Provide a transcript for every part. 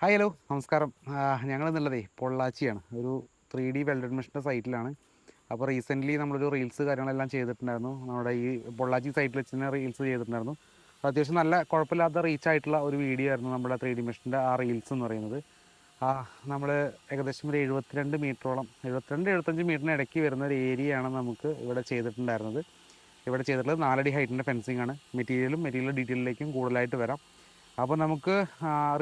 Hi hello നമസ്കാരം. ഞങ്ങൾ എന്നുള്ളതേ പൊള്ളാച്ചിയാണ്. ഒരു ത്രീ ഡി വെൽഡഡ് മെഷീന്റെ സൈറ്റിലാണ് അപ്പോൾ റീസെന്റ്ലി നമ്മളൊരു റീൽസ് കാര്യങ്ങളെല്ലാം ചെയ്തിട്ടുണ്ടായിരുന്നു. നമ്മുടെ ഈ പൊള്ളാച്ചി സൈറ്റിൽ വെച്ച് തന്നെ റീൽസ് ചെയ്തിട്ടുണ്ടായിരുന്നു. അപ്പോൾ അത്യാവശ്യം നല്ല കുഴപ്പമില്ലാത്ത റീച്ച് ആയിട്ടുള്ള ഒരു വീഡിയോ ആയിരുന്നു നമ്മുടെ ത്രീ ഡി മെഷീന്റെ ആ റീൽസ് എന്ന് പറയുന്നത്. ആ നമ്മൾ ഏകദേശം ഒരു എഴുപത്തിരണ്ട് മീറ്ററോളം എഴുപത്തിരണ്ട് എഴുപത്തഞ്ച് മീറ്ററിന് ഇടയ്ക്ക് വരുന്ന ഒരു ഏരിയയാണ് നമുക്ക് ഇവിടെ ചെയ്തിട്ടുണ്ടായിരുന്നത്. ഇവിടെ ചെയ്തിട്ടുള്ളത് നാലടി ഹൈറ്റിന്റെ ഫെൻസിങ് ആണ്. മെറ്റീരിയലും മെറ്റീരിയൽ ഡീറ്റെയിലേക്കും കൂടുതലായിട്ട് വരാം. അപ്പോൾ നമുക്ക്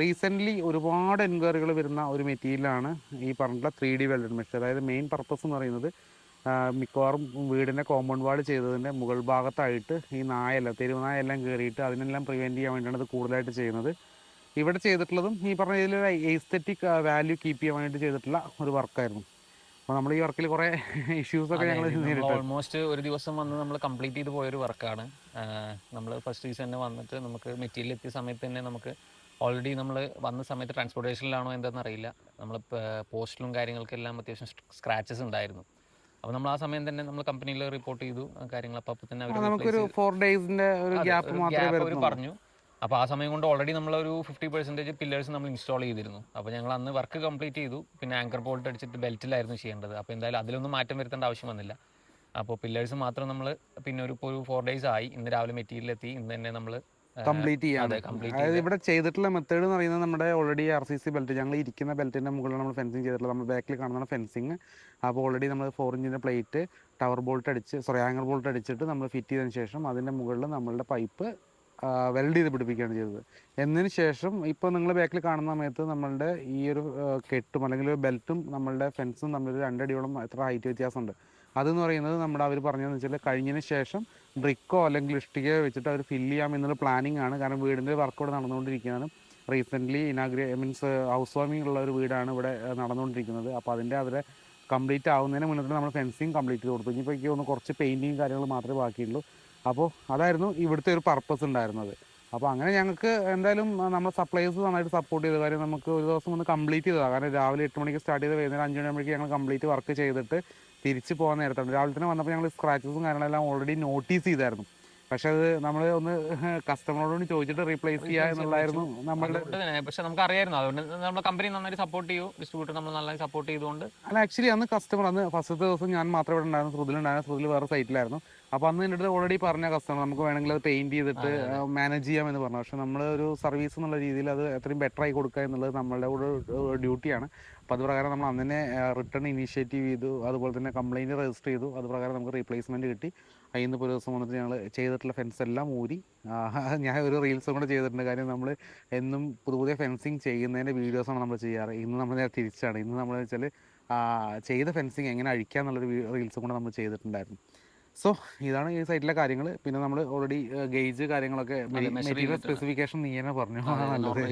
റീസെന്റ്ലി ഒരുപാട് എൻക്വയറികൾ വരുന്ന ഒരു മെറ്റീരിയലാണ് ഈ പറഞ്ഞിട്ടുള്ള ത്രീ ഡി വെൽഡഡ് മെഷീൻ അതായത് മെയിൻ പർപ്പസ് എന്ന് പറയുന്നത് മിക്കവാറും വീടിന്റെ കോമ്പൗണ്ട് വാൾ ചെയ്തതിന്റെ മുകൾ ഭാഗത്തായിട്ട് ഈ നായല്ല തെരുവ് നായെല്ലാം കയറിയിട്ട് അതിനെല്ലാം പ്രിവെന്റ് ചെയ്യാൻ വേണ്ടിയാണ് ഇത് കൂടുതലായിട്ട് ചെയ്യുന്നത്. ഇവിടെ ചെയ്തിട്ടുള്ളതും ഈ പറഞ്ഞ ഒരു എസ്തെറ്റിക് വാല്യൂ കീപ്പ് ചെയ്യാൻ വേണ്ടിയിട്ട് ചെയ്തിട്ടുള്ള ഒരു വർക്കായിരുന്നു അപ്പോൾ നമ്മൾ ഈ വർക്കിൽ കുറേ ഇഷ്യൂസൊക്കെ ഞങ്ങൾ ഓൾമോസ്റ്റ് ഒരു ദിവസം വന്ന് നമ്മൾ കംപ്ലീറ്റ് ചെയ്ത് പോയൊരു വർക്കാണ്. നമ്മൾ ഫസ്റ്റ് ദിവസം തന്നെ വന്നിട്ട് നമുക്ക് മെറ്റീരിയൽ എത്തിയ സമയത്ത് തന്നെ നമുക്ക് ഓൾറെഡി നമ്മൾ വന്ന സമയത്ത് ട്രാൻസ്പോർട്ടേഷനിലാണോ എന്താണെന്ന് അറിയില്ല. നമ്മൾ പോസ്റ്റിലും കാര്യങ്ങൾക്കെല്ലാം അത്യാവശ്യം സ്ക്രാച്ചസ് ഉണ്ടായിരുന്നു. അപ്പോൾ നമ്മൾ ആ സമയം തന്നെ നമ്മൾ കമ്പനിയിൽ റിപ്പോർട്ട് ചെയ്തു കാര്യങ്ങൾ അപ്പോൾ അപ്പോൾ തന്നെ അവർ നമുക്കൊരു ഫോർ ഒരു ഗ്യാപ്പ് മാത്രമേ അവർ പറഞ്ഞു. അപ്പോൾ ആ സമയം കൊണ്ട് ഓൾറെഡി നമ്മളൊരു ഫിഫ്റ്റി പെർസെന്റേജ് പില്ലേഴ്സ് നമ്മൾ ഇൻസ്റ്റാൾ ചെയ്തിരുന്നു. അപ്പോൾ ഞങ്ങൾ അന്ന് വർക്ക് കംപ്ലീറ്റ് ചെയ്തു. പിന്നെ ആങ്കർ ബോൾട്ട് അടിച്ചിട്ട് ബെൽറ്റിലായിരുന്നു ചെയ്യേണ്ടത്. അപ്പോൾ എന്തായാലും അതിലൊന്നും മാറ്റം വരുത്തേണ്ട ആവശ്യം വന്നില്ല. അപ്പോൾ പില്ലേഴ്സ് മാത്രം നമ്മൾ പിന്നെ ഒരു ഇപ്പോൾ ഒരു ഫോർ ഡേയ്സ് ആയി. ഇന്ന് രാവിലെ മെറ്റീരിയൽ എത്തി ഇന്ന് തന്നെ നമ്മൾ കംപ്ലീറ്റ് ചെയ്യാം അതെ കംപ്ലീറ്റ് അതായത് ഇവിടെ ചെയ്തിട്ടുള്ള മെത്തേഡ് എന്ന് പറയുന്നത് നമ്മുടെ already R C C belt ഞങ്ങൾ ഇരിക്കുന്ന ബെൽറ്റിന്റെ മുകളിൽ നമ്മൾ ഫെൻസിങ് ചെയ്തിട്ടുള്ള നമ്മൾ ബാക്കിൽ കാണുന്ന ഫെൻസിങ് അപ്പോൾ ഓൾറെഡി നമ്മൾ ഫോർ ഇഞ്ചിന്റെ പ്ലേറ്റ് ടവർ ബോൾട്ട് അടിച്ച് സോറി ആങ്കർ ബോൾട്ട് അടിച്ചിട്ട് നമ്മൾ ഫിറ്റ് ചെയ്തതിന് ശേഷം അതിന്റെ മുകളിൽ നമ്മളുടെ പൈപ്പ് വെൽഡ് ചെയ്ത് പിടിപ്പിക്കുകയാണ് ചെയ്തത്. എന്നതിന് ശേഷം ഇപ്പോൾ നിങ്ങൾ ബാക്കിൽ കാണുന്ന സമയത്ത് നമ്മളുടെ ഈ ഒരു കെട്ടും അല്ലെങ്കിൽ ഒരു ബെൽറ്റും നമ്മളുടെ ഫെൻസും തമ്മിൽ രണ്ടടിയോളം എത്ര ഹൈറ്റ് വ്യത്യാസമുണ്ട്. അതെന്ന് പറയുന്നത് നമ്മുടെ അവർ പറഞ്ഞതെന്ന് വെച്ചാൽ കഴിഞ്ഞതിന് ശേഷം ബ്രിക്കോ അല്ലെങ്കിൽ ഇഷ്ടികയോ വെച്ചിട്ട് അവർ ഫില്ല് ചെയ്യാം എന്നുള്ള പ്ലാനിങ് ആണ്. കാരണം വീടിന്റെ വർക്ക് ഇവിടെ നടന്നുകൊണ്ടിരിക്കുകയാണ്. Recently inaugurate means house warming ഉള്ള ഒരു വീടാണ് ഇവിടെ നടന്നുകൊണ്ടിരിക്കുന്നത്. അപ്പോൾ അതിന്റെ അവരെ കംപ്ലീറ്റ് ആവുന്നതിന് മുന്നേ നമ്മൾ ഫെൻസിങ് കംപ്ലീറ്റ് ചെയ്ത് കൊടുത്തു. ഇനിയിപ്പോൾ എനിക്ക് ഒന്ന് കുറച്ച് പെയിന്റിങ് കാര്യങ്ങൾ മാത്രമേ ബാക്കിയുള്ളൂ. അപ്പോൾ അതായിരുന്നു ഇവിടുത്തെ ഒരു പർപ്പസ് ഉണ്ടായിരുന്നത്. അപ്പോൾ അങ്ങനെ ഞങ്ങൾക്ക് എന്തായാലും നമ്മൾ സപ്ലൈസ് നന്നായിട്ട് സപ്പോർട്ട് ചെയ്ത. കാര്യം നമുക്ക് ഒരു ദിവസം ഒന്ന് കംപ്ലീറ്റ് ചെയ്തതാണ് കാരണം രാവിലെ എട്ട് മണിക്ക് സ്റ്റാർട്ട് ചെയ്ത് വൈകുന്നേരം അഞ്ച് മണിയാകുമ്പോഴേക്ക് ഞങ്ങൾ കംപ്ലീറ്റ് വർക്ക് ചെയ്തിട്ട് തിരിച്ച് പോകാൻ നേരത്താണ്. രാവിലെ തന്നെ വന്നപ്പോൾ ഞങ്ങൾ സ്ക്രാച്ചസും കാര്യങ്ങളെല്ലാം ഓൾറെഡി നോട്ടീസ് ചെയ്തായിരുന്നു. പക്ഷെ അത് നമ്മൾ ഒന്ന് കസ്റ്റമറോട് ചോദിച്ചിട്ട് റീപ്ലേസ് ചെയ്യുക എന്നുള്ളതായിരുന്നു നമ്മളുടെ പക്ഷെ നമുക്ക് അറിയായിരുന്നു. അതുകൊണ്ട് നമ്മുടെ കമ്പനി നന്നായിട്ട് സപ്പോർട്ട് ചെയ്യൂ. ഡിസ്ട്രിബ്യൂട്ടർ നമ്മൾ നന്നായി സപ്പോർട്ട് ചെയ്തുകൊണ്ട്. അല്ല ആക്ച്വലി അന്ന് കസ്റ്റമർ അന്ന് ഫസ്റ്റത്തെ ദിവസം ഞാൻ മാത്രമേ ഇവിടെ ഉണ്ടായിരുന്നു ശ്രുതിലുണ്ടായിരുന്നു ശ്രുതിൽ വേറെ സൈറ്റിലായിരുന്നു അപ്പോൾ അന്ന് എന്റെ അടുത്ത് ഓൾറെഡി പറഞ്ഞ കസ്റ്റമർ നമുക്ക് വേണമെങ്കിൽ അത് പെയിന്റ് ചെയ്തിട്ട് മാനേജ് ചെയ്യാം എന്ന് പറഞ്ഞു. പക്ഷെ നമ്മൾ ഒരു സർവീസ് എന്നുള്ള രീതിയിൽ അത് എത്രയും ബെറ്റർ ആയി കൊടുക്കുക എന്നുള്ളത് നമ്മളുടെ കൂടെ ഡ്യൂട്ടിയാണ് അപ്പോൾ അത് പ്രകാരം നമ്മൾ അന്ന് തന്നെ റിട്ടേൺ ഇനീഷ്യേറ്റീവ് ചെയ്തു. അതുപോലെ തന്നെ കംപ്ലൈന്റ് രജിസ്റ്റർ ചെയ്തു. അത് പ്രകാരം നമുക്ക് റീപ്ലേസ്മെന്റ് കിട്ടി. അതിൽ നിന്ന് ഒരു ദിവസം വന്നിട്ട് ഞങ്ങൾ ചെയ്തിട്ടുള്ള ഫെൻസ് എല്ലാം ഊരി. ഞാൻ ഒരു റീൽസും കൂടെ ചെയ്തിട്ടുണ്ട്. കാര്യം നമ്മൾ എന്നും പുതിയ പുതിയ ഫെൻസിങ് ചെയ്യുന്നതിന്റെ വീഡിയോസാണ് നമ്മൾ ചെയ്യാറ്. ഇന്ന് നമ്മൾ നേരെ തിരിച്ചാണ്. ഇന്ന് നമ്മൾ വെച്ചാൽ ചെയ്ത ഫെൻസിങ് എങ്ങനെ അഴിക്കുക എന്നുള്ളൊരു റീൽസും കൂടെ നമ്മൾ ചെയ്തിട്ടുണ്ടായിരുന്നു. സോ ഇതാണ് ഈ സൈറ്റിലെ കാര്യങ്ങൾ പിന്നെ നമ്മൾ ഓൾറെഡി ഗേജ് കാര്യങ്ങളൊക്കെ മെറ്റീരിയൽ സ്പെസിഫിക്കേഷൻ നീ തന്നെ പറഞ്ഞു.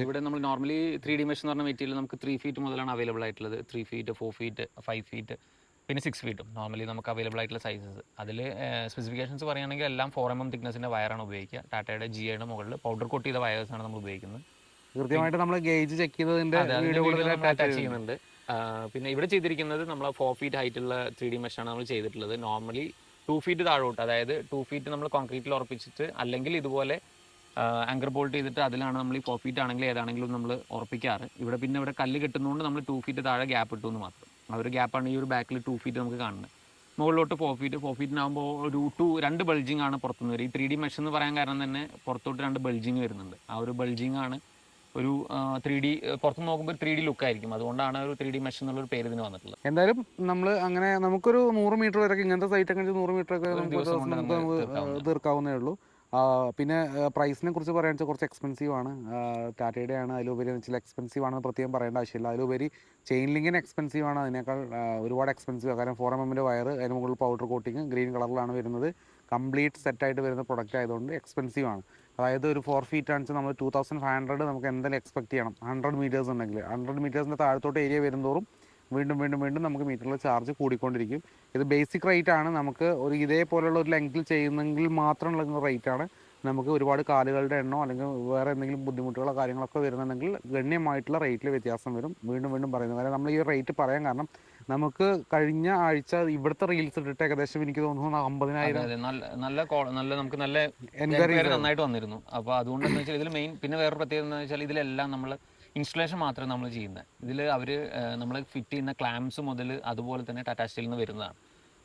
ഇവിടെ നമ്മൾ നോർമലി ത്രീ ഡി മെഷീൻ എന്ന് പറഞ്ഞ മെറ്റീരിയൽ നമുക്ക് ത്രീ ഫീറ്റ് മുതലാണ് അവൈലബിൾ ആയിട്ടുള്ളത്. Three feet four feet five feet പിന്നെ സിക്സ് ഫീറ്റും നോർമലി നമുക്ക് അവൈലബിൾ ആയിട്ടുള്ള സൈസസ് അതിൽ സ്പെസിഫിക്കേഷൻസ് പറയുകയാണെങ്കിൽ എല്ലാം ഫോർ എം എം തിക്നെസിന്റെ വയറാണ് ഉപയോഗിക്കുക. ടാറ്റയുടെ ജിയുടെ മുകളിൽ പൗഡർ കോട്ട് ചെയ്ത വയേഴ്സാണ് നമ്മൾ ഉപയോഗിക്കുന്നത്. കൃത്യമായിട്ട് നമ്മൾ ഗേജ് ചെക്ക് കൂടുതൽ നമ്മൾ ചെയ്യുന്നുണ്ട്. പിന്നെ ഇവിടെ ചെയ്തിരിക്കുന്നത് നമ്മൾ ഫോർ ഫീറ്റ് ഹൈറ്റുള്ള ത്രീ ഡി മെഷാണ് നമ്മൾ ചെയ്തിട്ടുള്ളത്. നോർമലി ടു ഫീറ്റ് താഴോട്ട് അതായത് ടു ഫീറ്റ് നമ്മൾ കോൺക്രീറ്റിൽ ഉറപ്പിച്ചിട്ട് അല്ലെങ്കിൽ ഇതുപോലെ ആങ്കർ ബോൾട്ട് ചെയ്തിട്ട് അതിലാണ് നമ്മൾ ഈ ഫോർ ഫീറ്റ് ആണെങ്കിലും ഏതാണെങ്കിലും നമ്മൾ ഉറപ്പിക്കാറ്. ഇവിടെ പിന്നെ ഇവിടെ കല്ല് കിട്ടുന്നതുകൊണ്ട് നമ്മൾ ടു ഫീറ്റ് താഴെ ഗ്യാപ്പ് ഇട്ടു എന്ന് മാത്രം. ആ ഒരു ഗ്യാപ്പാണ് ഈ ഒരു ബാക്കിൽ ടു ഫീറ്റ് നമുക്ക് കാണുന്നത് മുകളിലോട്ട് ഫോർ ഫീറ്റ് ഫോർ ഫീറ്റിനാകുമ്പോൾ ഒരു ടു രണ്ട് ബൾജിങ് ആണ് പുറത്തുനിന്ന് വരിക. ഈ ത്രീ ഡി മെഷ് എന്ന് പറയാൻ കാരണം തന്നെ പുറത്തോട്ട് രണ്ട് ബൾജിങ് വരുന്നുണ്ട്. ആ ഒരു ബൾജിങ് ആണ് ഒരു ത്രീ ഡി പുറത്തുനിന്ന് നോക്കുമ്പോൾ ത്രീ ഡി ലുക്ക് ആയിരിക്കും അതുകൊണ്ടാണ് ഒരു ത്രീ ഡി മെഷ് എന്നുള്ളൊരു പേര് ഇതിന് വന്നിട്ടുള്ളത്. എന്തായാലും നമ്മൾ അങ്ങനെ നമുക്കൊരു നൂറ് മീറ്റർ വരെ ഇങ്ങനത്തെ സൈറ്റ് ഒക്കെ നൂറ് മീറ്റർ ഒക്കെ നമുക്ക് തീർക്കാവുന്നേ ഉള്ളൂ. പിന്നെ പ്രൈസിനെ കുറിച്ച് പറയുകയാണെന്ന് വെച്ചാൽ കുറച്ച് എക്സ്പെൻസീവ് ആണ്. ടാറ്റയുടെ ആണ് അതിലുപരി എന്ന് വെച്ചാൽ എക്സ്പെൻസീവ് ആണെന്ന് പ്രത്യേകം പറയേണ്ട ആവശ്യമില്ല. അതിലുപരി ചെയിൻ ലിങ്കിന് എക്സ്പെൻസീവ് ആണ്. അതിനേക്കാൾ ഒരുപാട് എക്സ്പെൻസീവ് കാരണം ഫോർ എം എമ്മിന്റെ വയർ അതിന് മുകളിൽ പൗഡർ കോട്ടിങ് ഗ്രീൻ കളറിലാണ് വരുന്നത്. കംപ്ലീറ്റ് സെറ്റായിട്ട് വരുന്ന പ്രൊഡക്റ്റ് ആയതുകൊണ്ട് എക്സ്പെൻസീവ് ആണ്. അതായത് ഒരു ഫോർ ഫീറ്റ് ആണെന്ന് നമ്മൾ ടു തൗസൻഡ് ഫൈവ് ഹൺഡ്രഡ് നമുക്ക് എന്തായാലും എക്സ്പെക്ട് ചെയ്യണം. ഹൺഡ്രഡ് മീറ്റേഴ്സ് ഉണ്ടെങ്കിൽ ഹൺഡ്രഡ് മീറ്റേഴ്സിന്റെ താഴത്തോട്ട് ഏരിയ വരുന്നതോറും വീണ്ടും വീണ്ടും വീണ്ടും നമുക്ക് മീറ്ററിൽ ചാർജ് കൂടിക്കൊണ്ടിരിക്കും. ഇത് ബേസിക് റേറ്റ് ആണ്. നമുക്ക് ഒരു ഇതേപോലെയുള്ള ഒരു ലെങ്തിൽ ചെയ്യുന്നെങ്കിൽ മാത്രമുള്ള റേറ്റ് ആണ്. നമുക്ക് ഒരുപാട് കാലുകളുടെ എണ്ണോ അല്ലെങ്കിൽ വേറെ എന്തെങ്കിലും ബുദ്ധിമുട്ടുകളോ കാര്യങ്ങളൊക്കെ വരുന്നുണ്ടെങ്കിൽ ഗണ്യമായിട്ടുള്ള റേറ്റിൽ വ്യത്യാസം വരും. വീണ്ടും വീണ്ടും പറയുന്നത്. കാരണം നമ്മൾ ഈ റേറ്റ് പറയാൻ കാരണം നമുക്ക് കഴിഞ്ഞ ആഴ്ച ഇവിടുത്തെ റീൽസ് ഇട്ടിട്ട് ഏകദേശം എനിക്ക് തോന്നുന്നു അമ്പതിനായിരം നല്ല നല്ല നമുക്ക് നല്ല എൻക്വയറി നന്നായിട്ട് വന്നിരുന്നു. അപ്പോൾ അതുകൊണ്ട് എന്താ വെച്ചാൽ ഇതിൽ മെയിൻ പിന്നെ വേറെ പ്രത്യേകത എന്ന് വെച്ചാൽ ഇതിലെല്ലാം നമ്മൾ ഇൻസ്റ്റലേഷൻ മാത്രമേ നമ്മൾ ചെയ്യുന്നത് ഇതിൽ അവർ നമ്മൾ ഫിറ്റ് ചെയ്യുന്ന ക്ലാംസ് മുതൽ അതുപോലെ തന്നെ ടാറ്റാ സ്റ്റീലിൽ നിന്ന് വരുന്നതാണ്.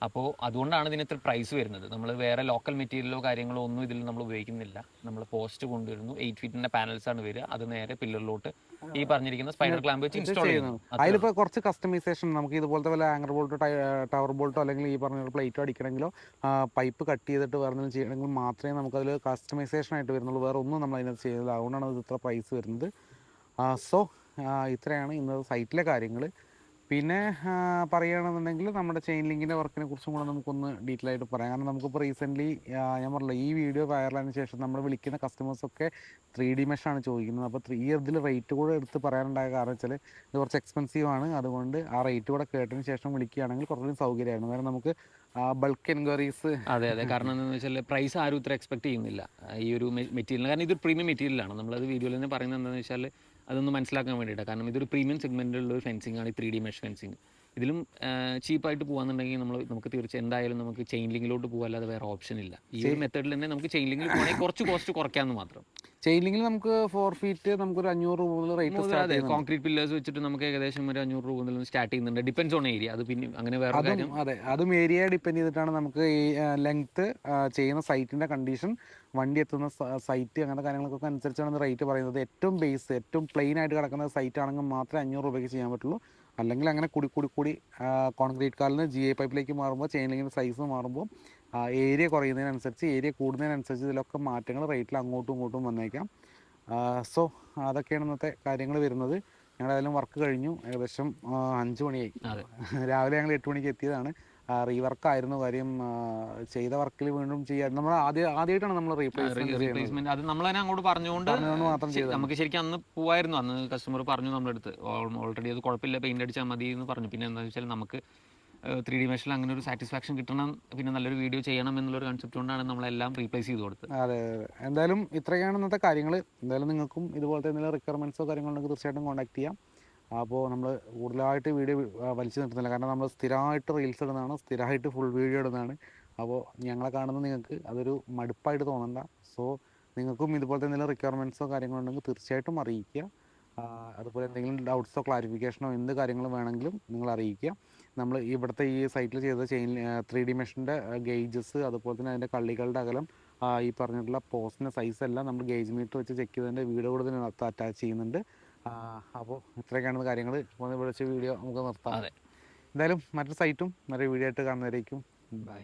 അപ്പോൾ അതുകൊണ്ടാണ് ഇതിന് ഇത്ര പ്രൈസ് വരുന്നത്. നമ്മൾ വേറെ ലോക്കൽ മെറ്റീരിയലോ കാര്യങ്ങളോ ഒന്നും ഇതിൽ നമ്മൾ ഉപയോഗിക്കുന്നില്ല. നമ്മൾ പോസ്റ്റ് കൊണ്ടുവരുന്നു. എയ്റ്റ് ഫീറ്റിന്റെ പാനൽസ് ആണ് വരിക. അത് നേരെ പില്ലറിലോട്ട് ഈ പറഞ്ഞിരിക്കുന്ന സ്പൈഡർ ക്ലാമ്പ് വെച്ച് ഇൻസ്റ്റാൾ ചെയ്യുന്നു. അതിലിപ്പോൾ കുറച്ച് കസ്റ്റമൈസേഷൻ നമുക്ക് ഇതുപോലത്തെ വല്ല ആങ്കർ ബോൾട്ടോ ടവർ ബോൾട്ടോ അല്ലെങ്കിൽ ഈ പറഞ്ഞ പ്ലേറ്റോ അടിക്കണമെങ്കിലോ പൈപ്പ് കട്ട് ചെയ്തിട്ട് വേറെ എന്തെങ്കിലും ചെയ്യണമെങ്കിൽ മാത്രമേ നമുക്കതിൽ കസ്റ്റമൈസേഷൻ ആയിട്ട് വരുന്നുള്ളൂ. വേറെ ഒന്നും നമ്മൾ അതിനകത്ത് ചെയ്യുന്നില്ല അതുകൊണ്ടാണ് ഇത് ഇത്ര പ്രൈസ് വരുന്നത്. സോ ഇത്രയാണ് ഇന്നത്തെ സൈറ്റിലെ കാര്യങ്ങൾ പിന്നെ പറയുകയാണെന്നുണ്ടെങ്കിൽ നമ്മുടെ ചെയിൻ ലിങ്കിന്റെ വർക്കിനെ കുറിച്ചും കൂടെ നമുക്കൊന്ന് ഡീറ്റെയിൽ ആയിട്ട് പറയാം. കാരണം നമുക്കിപ്പോൾ റീസെന്റ്ലി ഞാൻ പറഞ്ഞില്ല ഈ വീഡിയോ വൈറലായതിനു ശേഷം നമ്മൾ വിളിക്കുന്ന കസ്റ്റമേഴ്സൊക്കെ ത്രീ ഡി മെഷാണ് ചോദിക്കുന്നത്. അപ്പോൾ ത്രീ ഇതിൽ റേറ്റ് കൂടെ എടുത്ത് പറയാനുണ്ടായ കാരണം വെച്ചാൽ ഇത് കുറച്ച് എക്സ്പെൻസീവ് ആണ്. അതുകൊണ്ട് ആ റേറ്റ് കൂടെ കേട്ടതിന് ശേഷം വിളിക്കുകയാണെങ്കിൽ കുറച്ചുകൂടി സൗകര്യമായിരുന്നു. കാരണം നമുക്ക് ബൾക്ക് എൻക്വയറീസ് അതെ അതെ. കാരണം എന്താണെന്ന് വെച്ചാൽ പ്രൈസ് ആരും ഇത്ര എക്സ്പെക്ട് ചെയ്യുന്നില്ല. ഈ ഒരു മെറ്റീരിയൽ കാരണം ഇതൊരു പ്രീമിയം മെറ്റീരിയലാണ് നമ്മളത് വീഡിയോയിൽ തന്നെ പറയുന്നത് എന്താണെന്ന് വെച്ചാൽ അതൊന്ന് മനസ്സിലാക്കാൻ വേണ്ടിയിട്ടാണ് കാരണം ഇതൊരു പ്രീമിയം സെഗ്മെന്റിലുള്ള ഒരു ഫെൻസിങ് ആണ് ഈ ത്രീ ഡി മെഷ് ഫെൻസിങ് ഇതിലും ചീപ്പായിട്ട് പോകാന്നുണ്ടെങ്കിൽ നമ്മൾ നമുക്ക് തീർച്ചയായും എന്തായാലും നമുക്ക് ചെയിൻ ലിങ്കിലോട്ട് പോകാല്ലാതെ വേറെ ഓപ്ഷൻ ഇല്ല. ഈ ഒരു മെത്തേഡിൽ തന്നെ നമുക്ക് ചെയിൻ ലിങ്കിൽ പോകണമെങ്കിൽ കുറച്ച് കോസ്റ്റ് കുറയ്ക്കാമെന്ന് മാത്രം. ചെയിൻ ലിങ്കിൽ നമുക്ക് ഫോർ ഫീറ്റ് നമുക്ക് ഒരു അഞ്ഞൂറ് രൂപ മുതൽ റേറ്റ് അതെ കോൺക്രീറ്റ് പില്ലേഴ്സ് വെച്ചിട്ട് നമുക്ക് ഏകദേശം ഒരു അഞ്ഞൂറ് രൂപ മുതൽ സ്റ്റാർട്ട് ചെയ്യുന്നുണ്ട്. ഡിപ്പെൻസ് ഓൺ ഏരിയ അത് പിന്നെ അങ്ങനെ വേറെ അതും കാര്യം. അതെ അതും ഏരിയ ഡിപ്പെൻഡ് ചെയ്തിട്ടാണ് നമുക്ക് ഈ ലെങ്ത് ചെയ്യുന്ന സൈറ്റിന്റെ കണ്ടീഷൻ വണ്ടി എത്തുന്ന സൈറ്റ് അങ്ങനത്തെ കാര്യങ്ങൾക്കൊക്കെ അനുസരിച്ചാണ് റേറ്റ് പറയുന്നത്. ഏറ്റവും ബേസ് ഏറ്റവും പ്ലെയിൻ ആയിട്ട് കിടക്കുന്ന സൈറ്റ് ആണെങ്കിൽ മാത്രമേ അഞ്ഞൂറ് രൂപയ്ക്ക് ചെയ്യാൻ പറ്റുള്ളൂ. അല്ലെങ്കിൽ അങ്ങനെ കൂടി കൂടി കൂടി കോൺക്രീറ്റ് കാലിൽ നിന്ന് ജി എ പൈപ്പിലേക്ക് മാറുമ്പോൾ ചെയിൻ ലിങ്കിന്റെ സൈസ് മാറുമ്പോൾ ഏരിയ കുറയുന്നതിനനുസരിച്ച് ഏരിയ കൂടുന്നതിനനുസരിച്ച് ഇതിലൊക്കെ മാറ്റങ്ങൾ റേറ്റിൽ അങ്ങോട്ടും ഇങ്ങോട്ടും വന്നേക്കാം. സോ അതൊക്കെയാണ് ഇന്നത്തെ കാര്യങ്ങൾ വരുന്നത്. ഞങ്ങളേതായാലും വർക്ക് കഴിഞ്ഞു. ഏകദേശം അഞ്ച് മണിയായി. രാവിലെ ഞങ്ങൾ എട്ട് മണിക്ക് എത്തിയതാണ്. റീവർക്ക് ആയിരുന്നു കാര്യം ചെയ്ത വർക്കിൽ വീണ്ടും ചെയ്യാൻ. നമ്മൾ ആദ്യം ആദ്യമായിട്ടാണ് നമ്മൾ റീപ്ലേസ്മെന്റ് അത് നമ്മൾ തന്നെ അങ്ങോട്ട് പറഞ്ഞുകൊണ്ട് മാത്രം ചെയ്തു നമുക്ക് ശരിക്കും അന്ന് പോവായിരുന്നു. അന്ന് കസ്റ്റമർ പറഞ്ഞു നമ്മുടെ അടുത്ത് ഓൾറെഡി അത് കുഴപ്പമില്ല പെയിന്റ് അടിച്ചാൽ മതി എന്ന് പറഞ്ഞു. പിന്നെ എന്താണെന്ന് വെച്ചാൽ നമുക്ക് ത്രീ ഡി മെഷനിൽ അങ്ങനെ ഒരു സാറ്റിസ്ഫാക്ഷൻ കിട്ടണം പിന്നെ നല്ലൊരു വീഡിയോ ചെയ്യണം എന്നുള്ളൊരു കൺസെപ്റ്റ് കൊണ്ടാണ് നമ്മളെല്ലാം റീപ്ലേസ് ചെയ്ത് കൊടുത്തത്. അതെ അതെ എന്തായാലും ഇത്രയാണ് ഇന്നത്തെ കാര്യങ്ങൾ എന്തായാലും നിങ്ങൾക്കും ഇതുപോലത്തെ എന്തെങ്കിലും റിക്വയർമെന്റ്സോ കാര്യങ്ങളുണ്ടെങ്കിൽ തീർച്ചയായിട്ടും കോൺടാക്ട് ചെയ്യാം. അപ്പോൾ നമ്മൾ കൂടുതലായിട്ട് വീഡിയോ വലിച്ചു നിർത്തുന്നില്ല. കാരണം നമ്മൾ സ്ഥിരമായിട്ട് റീൽസ് ഇടുന്നതാണ് സ്ഥിരമായിട്ട് ഫുൾ വീഡിയോ ഇടുന്നതാണ്. അപ്പോൾ ഞങ്ങളെ കാണുന്ന നിങ്ങൾക്ക് അതൊരു മടുപ്പായിട്ട് തോന്നണ്ട. സോ നിങ്ങൾക്കും ഇതുപോലത്തെ എന്തെങ്കിലും റിക്വയർമെന്റ്സോ കാര്യങ്ങളോ ഉണ്ടെങ്കിൽ തീർച്ചയായിട്ടും അറിയിക്കുക. അതുപോലെ എന്തെങ്കിലും ഡൗട്ട്സോ ക്ലാരിഫിക്കേഷനോ എന്ത് കാര്യങ്ങൾ വേണമെങ്കിലും നിങ്ങൾ അറിയിക്കുക. നമ്മൾ ഇവിടുത്തെ ഈ സൈറ്റിൽ ചെയ്ത ചെയിൻ ത്രീ ഡി മെഷീന്റെ ഗേജസ് അതുപോലെ തന്നെ അതിന്റെ കള്ളികളുടെ അകലം ഈ പറഞ്ഞിട്ടുള്ള പോസ്റ്റിന്റെ സൈസ് എല്ലാം നമ്മൾ ഗേജ് മീറ്റർ വെച്ച് ചെക്ക് ചെയ്തതിന്റെ വീഡിയോ കൂടെ ഇതിനകത്ത് അറ്റാച്ച് ചെയ്യുന്നുണ്ട്. അപ്പോൾ ഇത്രയൊക്കെയാണ് കാര്യങ്ങൾ ഇപ്പോൾ വിളിച്ച വീഡിയോ നമുക്ക് നിർത്താം. അതെ. എന്തായാലും മറ്റൊരു സൈറ്റും മറ്റൊരു വീഡിയോ ആയിട്ട് കാണുന്നവരേക്കും ബൈ